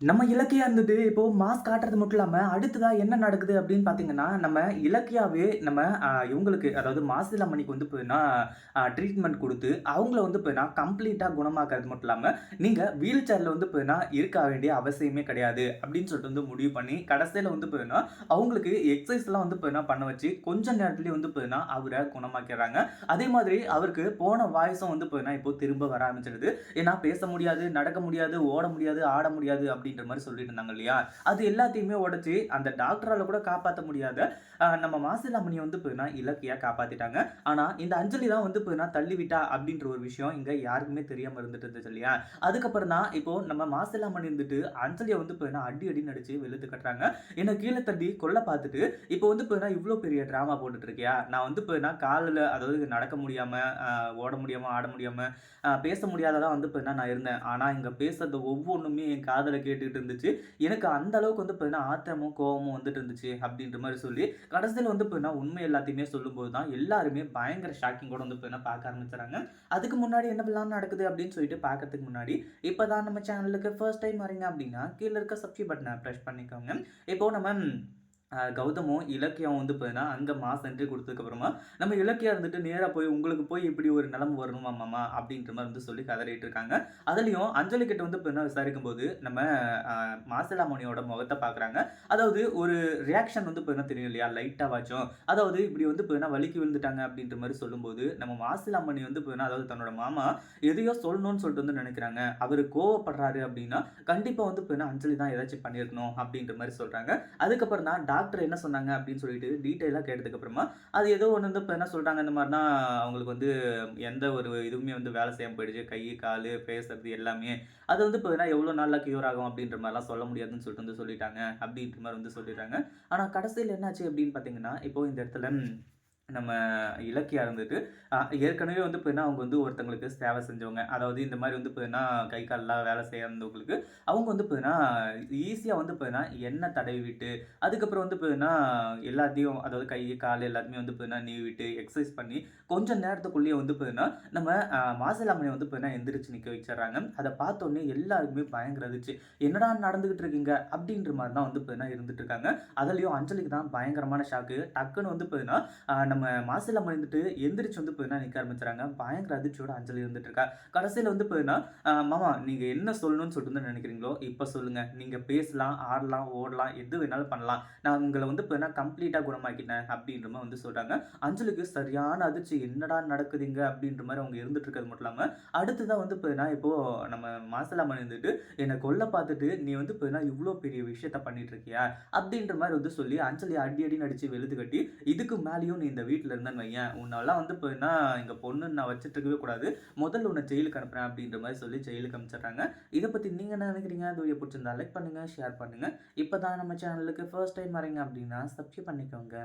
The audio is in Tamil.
நம்ம இலக்கியா இருந்தது இப்போ மாஸ் காட்டுறது மட்டும் இல்லாம, அடுத்ததா என்ன நடக்குது அப்படின்னு பார்த்தீங்கன்னா, நம்ம இலக்கியாவே நம்ம இவங்களுக்கு அதாவது மாசிலாமணிக்கு வந்து பார்த்தீங்கன்னா, ட்ரீட்மெண்ட் கொடுத்து அவங்கள வந்து பார்த்தீங்கன்னா, கம்ப்ளீட்டா குணமாக்குறது மட்டும் இல்லாம, நீங்க வீல் சேர்ல வந்து பார்த்தீங்கன்னா, இருக்க வேண்டிய அவசியமே கிடையாது அப்படின்னு சொல்லிட்டு வந்து முடிவு பண்ணி, கடைசியில வந்து பார்த்தீங்கன்னா, அவங்களுக்கு எக்சர்சைஸ்லாம் வந்து பார்த்தீங்கன்னா பண்ண வச்சு, கொஞ்ச நேரத்திலேயே வந்து போயினா அவரை குணமாக்கிடுறாங்க. அதே மாதிரி அவருக்கு போன வாய்ஸும் வந்து பார்த்தீங்கன்னா, இப்போ திரும்ப வர ஆரம்பிச்சிடுது. ஏன்னா பேச முடியாது, நடக்க முடியாது, ஓட முடியாது, ஆட முடியாது அப்படின்ற மாதிரி சொல்லிட்டு இருந்தாங்க இல்லையா? அது எல்லாத்தையுமே உடச்சி அந்த டாக்டரால் கூட காப்பாற்ற முடியாத நம்ம மாசிலாமணியை வந்து போயினா இலக்கியாக காப்பாற்றிட்டாங்க ஆனால் இந்த அஞ்சலி தான் வந்து போயினா தள்ளிவிட்டா அப்படின்ற ஒரு விஷயம் இங்கே யாருக்குமே தெரியாமல் இருந்துட்டு இருந்துச்சு இல்லையா? அதுக்கப்புறம் தான் இப்போ நம்ம மாசிலாமணி இருந்துட்டு, அஞ்சலியை வந்து போயினா அடி அடின்னு நடிச்சு வெளுத்து கட்டுறாங்க. என்னை கீழே தள்ளி கொல்ல பார்த்துட்டு, இப்போ வந்து போயினா இவ்வளோ பெரிய ட்ராமா போட்டுட்டு இருக்கியா? நான் வந்து போயினா காலில் அதாவது நடக்க முடியாமல் ஓட முடியாமல் ஆட முடியாமல் பேச முடியாததான் வந்து போயினா நான் இருந்தேன். ஆனால் இங்கே பேசுறது ஒவ்வொன்றுமே என் காதுல கேட்டுக்கிட்டு இருந்துச்சு. எனக்கு அந்த அளவுக்கு வந்து பார்த்தீங்கன்னா, ஆத்திரமும், கோவமும் வந்துட்டு இருந்துச்சு அப்படின்ற மாதிரி சொல்லி, கடைசியில் வந்து பார்த்தீங்கன்னா, உண்மை எல்லாத்தையுமே சொல்லும்போது தான் எல்லாருமே பயங்கர ஷாக்கிங் கூட வந்து பார்த்தீங்கன்னா பார்க்க ஆரம்பிச்சுறாங்க. அதுக்கு முன்னாடி என்னவெல்லாம் நடக்குது அப்படின்னு சொல்லிட்டு பார்க்கறதுக்கு முன்னாடி, இப்போ தான் நம்ம சேனலுக்கு ஃபர்ஸ்ட் டைம் வரீங்க அப்படின்னா, கீழே இருக்க சப்ஸ்கிரைப் பட்டனை ப்ரெஸ் பண்ணிக்கோங்க. இப்போ நம்ம கௌதமும், இலக்கியம் வந்து பார்த்தீங்கன்னா, அங்கே மாஸ் என்ட்ரி கொடுத்ததுக்கப்புறமா நம்ம இலக்கியம் இருந்துட்டு நேராக போய் உங்களுக்கு போய் இப்படி ஒரு நிலைமை வரணுமா மாமா? அப்படின்ற மாதிரி வந்து சொல்லி கதறிட்டு இருக்காங்க. அதுலேயும் அஞ்சலி கிட்ட வந்து பார்த்தீங்கன்னா விசாரிக்கும்போது, நம்ம மாசிலாமணியோட முகத்தை பார்க்குறாங்க. அதாவது ஒரு ரியாக்ஷன் வந்து பார்த்தீங்கன்னா தெரியும் இல்லையா? லைட்டாக வாச்சும் அதாவது இப்படி வந்து பார்த்தீங்கன்னா வலிக்கு விழுந்துட்டாங்க அப்படின்ற மாதிரி சொல்லும்போது, நம்ம மாசிலாமணி வந்து பார்த்தீங்கன்னா, அதாவது தன்னோட மாமா எதையோ சொல்லணும்னு சொல்லிட்டு வந்து நினைக்கிறாங்க. அவர் கோவப்படுறாரு அப்படின்னா, கண்டிப்பாக வந்து பார்த்தீங்கன்னா, அஞ்சலி தான் ஏதாச்சும் பண்ணியிருக்கணும் அப்படின்ற மாதிரி சொல்கிறாங்க அதுக்கப்புறம் தான் டாக்டர் என்ன சொன்னாங்க அப்படின்னு சொல்லிட்டு டீட்டெயிலாக கேட்டதுக்கப்புறமா அது ஏதோ ஒன்று வந்து இப்போ என்ன சொல்கிறாங்க இந்த மாதிரினா அவங்களுக்கு வந்து எந்த ஒரு இதுவுமே வந்து வேலை செய்யாம போயிடுச்சு. கை, கால் பேசுறது எல்லாமே. அது வந்து இப்போ வேணால் எவ்வளோ நாளில் கியூர் ஆகும் அப்படின்ற மாதிரிலாம் சொல்ல முடியாதுன்னு சொல்லிட்டு வந்து சொல்லிட்டாங்க. அப்படின்ற மாதிரி வந்து சொல்லிடுறாங்க. ஆனால் கடைசியில் என்னாச்சு அப்படின்னு பார்த்தீங்கன்னா, இப்போ இந்த இடத்துல நம்ம இலக்கியா இருந்துட்டு, ஏற்கனவே வந்து பார்த்தீங்கன்னா, அவங்க வந்து ஒருத்தங்களுக்கு சேவை செஞ்சவங்க. அதாவது இந்த மாதிரி வந்து பார்த்தீங்கன்னா, கை காலெலாம் வேலை செய்யாதவங்களுக்கு, அவங்க வந்து பார்த்தீங்கன்னா, ஈஸியாக வந்து பார்த்தீங்கன்னா, எண்ணெய் தடவி விட்டு, அதுக்கப்புறம் வந்து இப்போ எல்லாத்தையும் அதாவது கை, கால் எல்லாத்தையுமே வந்து இப்போ நீ விட்டு, எக்ஸசைஸ் பண்ணி, கொஞ்சம் நேரத்துக்குள்ளேயே வந்து பார்த்தீங்கன்னா, நம்ம மாசிலாமனை வந்து பார்த்தீங்கன்னா, எந்திரிச்சு நிற்க வச்சிடறாங்க அதை பார்த்தோன்னே எல்லாருக்குமே பயங்கரதுச்சு என்னடா நடந்துக்கிட்டு இருக்கீங்க? அப்படின்ற மாதிரி தான் வந்து பார்த்தீங்கன்னா இருந்துட்டு இருக்காங்க. அதுலேயும் அஞ்சலிக்கு தான் பயங்கரமான ஷாக்கு. டக்குன்னு வந்து பார்த்தீங்கன்னா, நம்ம மாசிலாமணி வந்துட்டு எந்திரிச்சு வந்து பார்த்தீங்கன்னா நிற்க ஆரம்பிச்சுறாங்க. பயங்கர அதிர்ச்சியோட அஞ்சலி இருந்துட்டு இருக்கா. கடைசியில் வந்து பார்த்தீங்கன்னா, மாமா நீங்கள் என்ன சொல்லணும்னு சொல்லிட்டு வந்து நினைக்கிறீங்களோ, இப்போ சொல்லுங்க. நீங்கள் பேசலாம், ஆடலாம், ஓடலாம், எது வேணாலும் பண்ணலாம். நான் உங்களை வந்து பார்த்தீங்கன்னா, கம்ப்ளீட்டாக குணமாக்கிட்டேன் அப்படின்ற மாதிரி வந்து சொல்கிறாங்க அஞ்சலிக்கு சரியான அதிர்ச்சி. என்னடா நடக்குதுங்க அப்படின்ற மாதிரி அவங்க இருந்துட்டு இருக்கிறது மட்டும் அடுத்து தான் வந்து பார்த்தீங்கன்னா, இப்போது நம்ம மாசில் மறைந்துட்டு என்னை கொல்ல பார்த்துட்டு நீ வந்து பார்த்தீங்கன்னா, இவ்வளோ பெரிய விஷயத்த பண்ணிட்டு இருக்கியா? அப்படின்ற மாதிரி வந்து சொல்லி அஞ்சலி அடி அடி நடிச்சு வெளுத்து கட்டி, இதுக்கு மேலேயும் நீ இந்த வீட்டில் இருந்தேன்னு வையேன், உன்னெல்லாம் வந்து இப்போ என்ன எங்க பொண்ணு நான் வச்சுட்டு இருக்கவே கூடாது. முதல்ல உன்னை ஜெயிலுக்கு அனுப்புறேன் அப்படின்ற மாதிரி சொல்லி ஜெயிலுக்கு அனுப்பிச்சிடுறாங்க இதை பத்தி நீங்க என்ன நினைக்கிறீங்க? அது பிடிச்சிருந்தா லைக் பண்ணுங்க, ஷேர் பண்ணுங்க. இப்போ தான் நம்ம சேனலுக்கு ஃபர்ஸ்ட் டைம் வரீங்க அப்படின்னா, சப்ஸ்கிரைப் பண்ணிக்கோங்க.